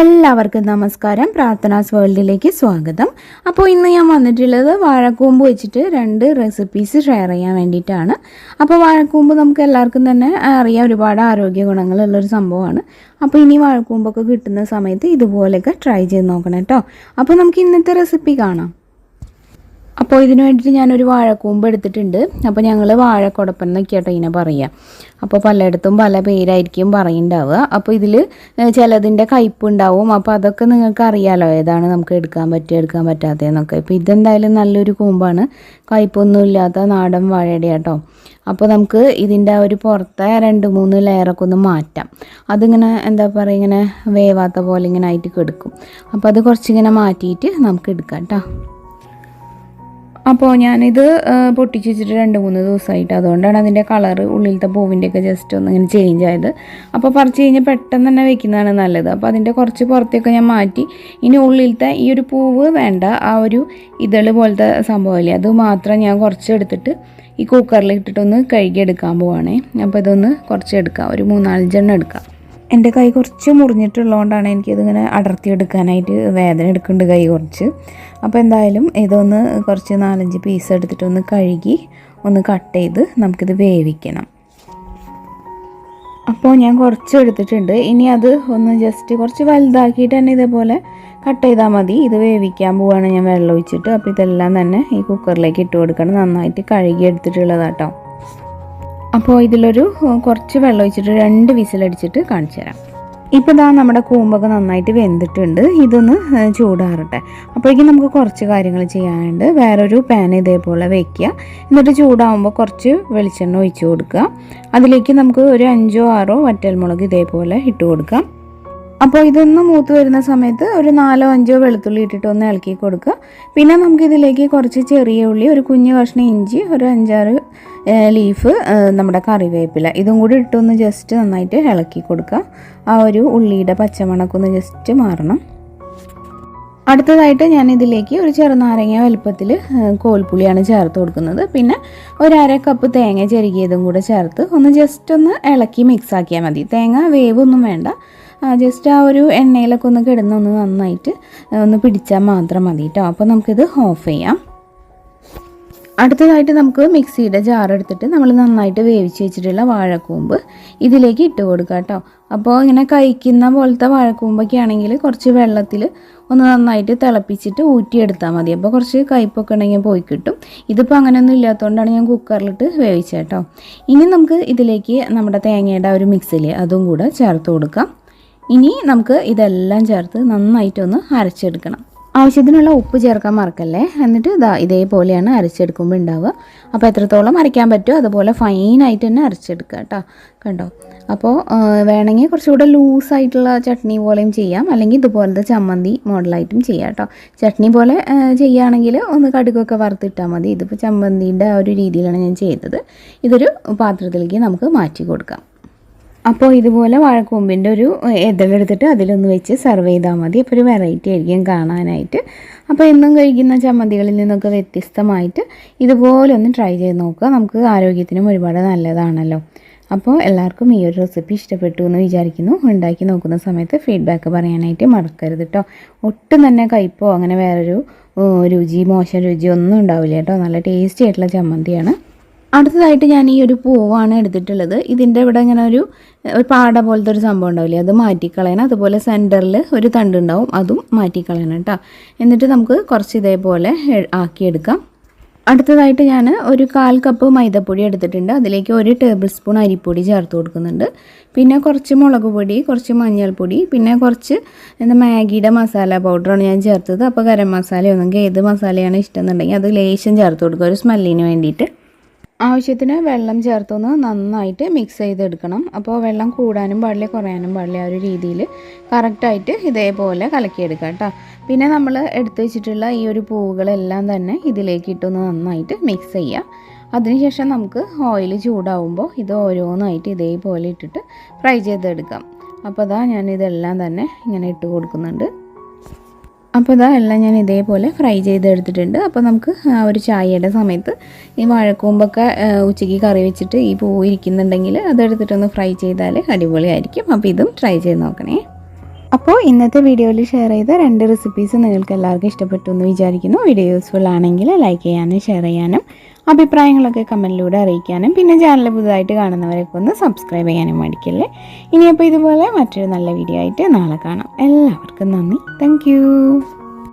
എല്ലാവർക്കും നമസ്കാരം. പ്രാർത്ഥനാസ് വേൾഡിലേക്ക് സ്വാഗതം. അപ്പോൾ ഇന്ന് ഞാൻ വന്നിട്ടുള്ളത് വാഴക്കൂമ്പ് വെച്ചിട്ട് രണ്ട് റെസിപ്പീസ് ഷെയർ ചെയ്യാൻ വേണ്ടിയിട്ടാണ്. അപ്പോൾ വാഴക്കൂമ്പ് നമുക്ക് എല്ലാവർക്കും തന്നെ അറിയാം ഒരുപാട് ആരോഗ്യ ഗുണങ്ങളുള്ളൊരു സംഭവമാണ്. അപ്പോൾ ഇനി വാഴക്കൂമ്പൊക്കെ കിട്ടുന്ന സമയത്ത് ഇതുപോലെയൊക്കെ ട്രൈ ചെയ്ത് നോക്കണം കേട്ടോ. അപ്പോൾ നമുക്ക് ഇന്നത്തെ റെസിപ്പി കാണാം. അപ്പോൾ ഇതിന് വേണ്ടിയിട്ട് ഞാനൊരു വാഴക്കൂമ്പ് എടുത്തിട്ടുണ്ട്. അപ്പോൾ ഞങ്ങൾ വാഴക്കുടപ്പൻ എന്നൊക്കെ കേട്ടോ ഇതിനെ പറയുക അപ്പോൾ പലയിടത്തും പല പേരായിരിക്കും പറയുണ്ടാവുക. അപ്പോൾ ഇതിൽ ചിലതിന്റെ കയ്പുണ്ടാവും അപ്പോൾ അതൊക്കെ നിങ്ങൾക്ക് അറിയാലോ ഏതാണ് നമുക്ക് എടുക്കാൻ പറ്റുക എടുക്കാൻ പറ്റാത്തതെന്നൊക്കെ ഇപ്പോൾ ഇതെന്തായാലും നല്ലൊരു കൂമ്പാണ്. കയ്പൊന്നും ഇല്ലാത്ത നാടൻ വാഴയുടെ കേട്ടോ അപ്പോൾ നമുക്ക് ഇതിന്റെ ആ ഒരു പുറത്തെ രണ്ട് മൂന്ന് ലെയറൊക്കെ ഒന്ന് മാറ്റാം. അതിങ്ങനെ എന്താ പറയുക ഇങ്ങനെ വേവാത്ത പോലെ ഇങ്ങനെ ആയിട്ട് കിടക്കും. അപ്പോൾ അത് കുറച്ചിങ്ങനെ മാറ്റിയിട്ട് നമുക്ക് എടുക്കാം കേട്ടോ അപ്പോൾ ഞാനിത് പൊട്ടിച്ച് വെച്ചിട്ട് രണ്ട് മൂന്ന് ദിവസമായിട്ട് അതുകൊണ്ടാണ് അതിന്റെ കളറ് ഉള്ളിലത്തെ പൂവിന്റെയൊക്കെ ജസ്റ്റ് ഒന്ന് ഇങ്ങനെ ചേഞ്ച് ആയത്. അപ്പോൾ പറിച്ച് കഴിഞ്ഞാൽ പെട്ടെന്ന് തന്നെ വെക്കുന്നതാണ് നല്ലത്. അപ്പോൾ അതിന്റെ കുറച്ച് പുറത്തേക്ക് ഞാൻ മാറ്റി. ഇനി ഉള്ളിലത്തെ ഈ ഒരു പൂവ് വേണ്ട ആ ഒരു ഇതൾ പോലത്തെ സംഭവമില്ലേ അത് മാത്രം ഞാൻ കുറച്ച് എടുത്തിട്ട് ഈ കുക്കറിൽ ഇട്ടിട്ടൊന്ന് കഴുകിയെടുക്കാൻ പോവാണേ. അപ്പോൾ ഇതൊന്ന് കുറച്ച് എടുക്കാം. ഒരു മൂന്നാലഞ്ചെണ്ണം എടുക്കാം. എന്റെ കൈ കുറച്ച് മുറിഞ്ഞിട്ടുള്ളതുകൊണ്ടാണ് എനിക്കിതിങ്ങനെ അടർത്തിയെടുക്കാനായിട്ട് വേദന എടുക്കുന്നുണ്ട് കൈ കുറച്ച്. അപ്പോൾ എന്തായാലും ഇതൊന്ന് കുറച്ച് നാലഞ്ച് പീസ് എടുത്തിട്ട് ഒന്ന് കഴുകി ഒന്ന് കട്ട് ചെയ്ത് നമുക്കിത് വേവിക്കണം. അപ്പോൾ ഞാൻ കുറച്ച് എടുത്തിട്ടുണ്ട്. ഇനി അത് ഒന്ന് ജസ്റ്റ് കുറച്ച് വലുതാക്കിയിട്ട് തന്നെ ഇതേപോലെ കട്ട് ചെയ്താൽ മതി. ഇത് വേവിക്കാൻ പോവുകയാണ് ഞാൻ വെള്ളം ഒഴിച്ചിട്ട് അപ്പോൾ ഇതെല്ലാം തന്നെ ഈ കുക്കറിലേക്ക് ഇട്ട് കൊടുക്കണം. നന്നായിട്ട് കഴുകി എടുത്തിട്ടുള്ളതാട്ടോ. അപ്പോൾ ഇതിലൊരു കുറച്ച് വെള്ളം ഒഴിച്ചിട്ട് രണ്ട് വിസിലടിച്ചിട്ട് കാണിച്ചു തരാം. ഇപ്പോൾ ഇതാ നമ്മുടെ കൂമ്പൊക്കെ നന്നായിട്ട് വെന്തിട്ടുണ്ട്. ഇതൊന്ന് ചൂടാറട്ടെ. അപ്പോഴേക്കും നമുക്ക് കുറച്ച് കാര്യങ്ങൾ ചെയ്യാനുണ്ട്. വേറൊരു പാൻ ഇതേപോലെ വയ്ക്കുക. എന്നിട്ട് ചൂടാകുമ്പോൾ കുറച്ച് വെളിച്ചെണ്ണ ഒഴിച്ച് കൊടുക്കുക. അതിലേക്ക് നമുക്ക് ഒരു അഞ്ചോ ആറോ വറ്റൽമുളക് ഇതേപോലെ ഇട്ട് കൊടുക്കാം. അപ്പോൾ ഇതൊന്ന് മൂത്ത് വരുന്ന സമയത്ത് ഒരു നാലോ അഞ്ചോ വെളുത്തുള്ളി ഇട്ടിട്ട് ഒന്ന് ഇളക്കി കൊടുക്കുക. പിന്നെ നമുക്ക് ഇതിലേക്ക് കുറച്ച് ചെറിയ ഉള്ളി ഒരു കുഞ്ഞു കഷ്ണം ഇഞ്ചി ഒരു അഞ്ചാറ് ലീഫ് നമ്മുടെ കറിവേപ്പില ഇതും കൂടി ഇട്ടൊന്ന് ജസ്റ്റ് നന്നായിട്ട് ഇളക്കി കൊടുക്കുക. ആ ഒരു ഉള്ളിയുടെ പച്ചമണക്കൊന്ന് ജസ്റ്റ് മാറണം. അടുത്തതായിട്ട് ഞാൻ ഇതിലേക്ക് ഒരു ചെറുനാരങ്ങ വലുപ്പത്തിൽ കോൽപ്പുളിയാണ് ചേർത്ത് കൊടുക്കുന്നത്. പിന്നെ ഒരു അര കപ്പ് തേങ്ങ ചെരുകിയതും കൂടെ ചേർത്ത് ഒന്ന് ജസ്റ്റ് ഒന്ന് ഇളക്കി മിക്സ് ആക്കിയാൽ മതി. തേങ്ങ വേവൊന്നും വേണ്ട. ജസ്റ്റ് ആ ഒരു എണ്ണയിലൊക്കെ ഒന്ന് കിടന്ന് ഒന്ന് നന്നായിട്ട് ഒന്ന് പിടിച്ചാൽ മാത്രം മതി കേട്ടോ അപ്പോൾ നമുക്കിത് ഓഫ് ചെയ്യാം. അടുത്തതായിട്ട് നമുക്ക് മിക്സിയുടെ ജാർ എടുത്തിട്ട് നമ്മൾ നന്നായിട്ട് വേവിച്ച് വെച്ചിട്ടുള്ള വാഴക്കൂമ്പ് ഇതിലേക്ക് ഇട്ട് കൊടുക്കുക കേട്ടോ അപ്പോൾ ഇങ്ങനെ കഴിക്കുന്ന പോലത്തെ വാഴക്കൂമ്പൊക്കെ ആണെങ്കിൽ കുറച്ച് വെള്ളത്തിൽ ഒന്ന് നന്നായിട്ട് തിളപ്പിച്ചിട്ട് ഊറ്റിയെടുത്താൽ മതി. അപ്പോൾ കുറച്ച് കയ്പൊക്കെ ഉണ്ടെങ്കിൽ പോയി കിട്ടും. ഇതിപ്പോൾ അങ്ങനെയൊന്നും ഇല്ലാത്തതുകൊണ്ടാണ് ഞാൻ കുക്കറിലിട്ട് വേവിച്ചത് കേട്ടോ ഇനി നമുക്ക് ഇതിലേക്ക് നമ്മുടെ തേങ്ങയുടെ ഒരു മിക്സിൽ അതും കൂടെ ചേർത്ത് കൊടുക്കാം. ഇനി നമുക്ക് ഇതെല്ലാം ചേർത്ത് നന്നായിട്ടൊന്ന് അരച്ചെടുക്കണം. ആവശ്യത്തിനുള്ള ഉപ്പ് ചേർക്കാൻ മറക്കല്ലേ? എന്നിട്ട് ഇതാ ഇതേപോലെയാണ് അരച്ചെടുക്കുമ്പോൾ ഉണ്ടാവുക. അപ്പോൾ എത്രത്തോളം അരയ്ക്കാൻ പറ്റുമോ അതുപോലെ ഫൈനായിട്ട് തന്നെ അരച്ചെടുക്കുക കേട്ടോ. കണ്ടോ? അപ്പോൾ വേണമെങ്കിൽ കുറച്ചുകൂടെ ലൂസായിട്ടുള്ള ചട്നി പോലെയും ചെയ്യാം. അല്ലെങ്കിൽ ഇതുപോലത്തെ ചമ്മന്തി മോഡലായിട്ടും ചെയ്യാം കേട്ടോ. ചട്നി പോലെ ചെയ്യുകയാണെങ്കിൽ ഒന്ന് കടുകൊക്കെ വറുത്തിട്ടാൽ മതി. ഇതിപ്പോൾ ചമ്മന്തിന്റെ ആ ഒരു രീതിയിലാണ് ഞാൻ ചെയ്തത്. ഇതൊരു പാത്രത്തിലേക്ക് നമുക്ക് മാറ്റി കൊടുക്കാം. അപ്പോൾ ഇതുപോലെ വാഴക്കൂമ്പിന്റെ ഒരു എതിലെടുത്തിട്ട് അതിലൊന്ന് വെച്ച് സെർവ് ചെയ്താൽ മതി. അപ്പോൾ ഒരു വെറൈറ്റി ആയിരിക്കും കാണാനായിട്ട്. അപ്പോൾ എന്നും കഴിക്കുന്ന ചമ്മന്തികളിൽ നിന്നൊക്കെ വ്യത്യസ്തമായിട്ട് ഇതുപോലെ ഒന്ന് ട്രൈ ചെയ്ത് നോക്കുക. നമുക്ക് ആരോഗ്യത്തിനും ഒരുപാട് നല്ലതാണല്ലോ. അപ്പോൾ എല്ലാവർക്കും ഈ ഒരു റെസിപ്പി ഇഷ്ടപ്പെട്ടു എന്ന് വിചാരിക്കുന്നു. ഉണ്ടാക്കി നോക്കുന്ന സമയത്ത് ഫീഡ്ബാക്ക് പറയാനായിട്ട് മറക്കരുത് കേട്ടോ ഒട്ടും തന്നെ കയ്പോ അങ്ങനെ വേറൊരു രുചി മോശം രുചി ഒന്നും ഉണ്ടാവില്ല കേട്ടോ നല്ല ടേസ്റ്റി ആയിട്ടുള്ള ചമ്മന്തിയാണ്. അടുത്തതായിട്ട് ഞാൻ ഈ ഒരു പൂവാണ് എടുത്തിട്ടുള്ളത്. ഇതിന്റെ ഇവിടെ ഇങ്ങനെ ഒരു ഒരു പാട പോലത്തെ ഒരു സംഭവം ഉണ്ടാവില്ലേ? അത് മാറ്റിക്കളയണം. അതുപോലെ സെന്ററിൽ ഒരു തണ്ട് ഉണ്ടാവും. അതും മാറ്റിക്കളയണം കേട്ടോ എന്നിട്ട് നമുക്ക് കുറച്ച് ഇതേപോലെ ആക്കിയെടുക്കാം. അടുത്തതായിട്ട് ഞാൻ ഒരു കാൽ കപ്പ് മൈദപ്പൊടി എടുത്തിട്ടുണ്ട്. അതിലേക്ക് ഒരു ടേബിൾ സ്പൂൺ അരിപ്പൊടി ചേർത്ത് കൊടുക്കുന്നുണ്ട്. പിന്നെ കുറച്ച് മുളക് പൊടി കുറച്ച് മഞ്ഞൾപ്പൊടി പിന്നെ കുറച്ച് എന്താ മാഗിയുടെ മസാല പൗഡറാണ് ഞാൻ ചേർത്തത്. അപ്പോൾ ഗരം മസാലയോ നിങ്ങൾക്ക് ഏത് മസാലയാണ് ഇഷ്ടം എന്നുണ്ടെങ്കിൽ അത് ലേശം ചേർത്ത് കൊടുക്കുക. ഒരു സ്മെല്ലിന് വേണ്ടിയിട്ട്. ആവശ്യത്തിന് വെള്ളം ചേർത്തൊന്ന് നന്നായിട്ട് മിക്സ് ചെയ്തെടുക്കണം. അപ്പോൾ വെള്ളം കൂടാനും പാടില്ല കുറയാനും പാടില്ല ആ ഒരു രീതിയിൽ കറക്റ്റായിട്ട് ഇതേപോലെ കലക്കിയെടുക്കുക കേട്ടോ. പിന്നെ നമ്മൾ എടുത്തു വെച്ചിട്ടുള്ള ഈ ഒരു പൂവുകളെല്ലാം തന്നെ ഇതിലേക്ക് ഇട്ടൊന്ന് നന്നായിട്ട് മിക്സ് ചെയ്യുക. അതിനുശേഷം നമുക്ക് ഓയിൽ ചൂടാവുമ്പോൾ ഇത് ഓരോന്നായിട്ട് ഇതേപോലെ ഇട്ടിട്ട് ഫ്രൈ ചെയ്തെടുക്കാം. അപ്പോൾ അതാ ഞാൻ ഇതെല്ലാം തന്നെ ഇങ്ങനെ ഇട്ട് കൊടുക്കുന്നുണ്ട്. അപ്പോൾ ഇതാ എല്ലാം ഞാൻ ഇതേപോലെ ഫ്രൈ ചെയ്തെടുത്തിട്ടുണ്ട്. അപ്പോൾ നമുക്ക് ഒരു ചായയുടെ സമയത്ത് ഈ വാഴക്കൂമ്പൊക്കെ ഉച്ചയ്ക്ക് കറി വെച്ചിട്ട് ഈ പൂ ഇരിക്കുന്നുണ്ടെങ്കിൽ അതെടുത്തിട്ടൊന്ന് ഫ്രൈ ചെയ്താൽ അടിപൊളിയായിരിക്കും. അപ്പോൾ ഇതും ട്രൈ ചെയ്ത് നോക്കണേ. അപ്പോൾ ഇന്നത്തെ വീഡിയോയിൽ ഷെയർ ചെയ്ത രണ്ട് റെസിപ്പീസ് നിങ്ങൾക്ക് എല്ലാവർക്കും ഇഷ്ടപ്പെട്ടു എന്ന് വിചാരിക്കുന്നു. വീഡിയോ യൂസ്ഫുൾ ആണെങ്കിൽ ലൈക്ക് ചെയ്യാനും ഷെയർ ചെയ്യാനും അഭിപ്രായങ്ങളൊക്കെ കമന്റിലൂടെ അറിയിക്കാനും പിന്നെ ചാനൽ പുതുതായിട്ട് കാണുന്നവരൊക്കെ ഒന്ന് സബ്സ്ക്രൈബ് ചെയ്യാനും മടിക്കല്ലേ? ഇനിയപ്പോൾ ഇതുപോലെ മറ്റൊരു നല്ല വീഡിയോ ആയിട്ട് നാളെ കാണാം. എല്ലാവർക്കും നന്ദി. താങ്ക്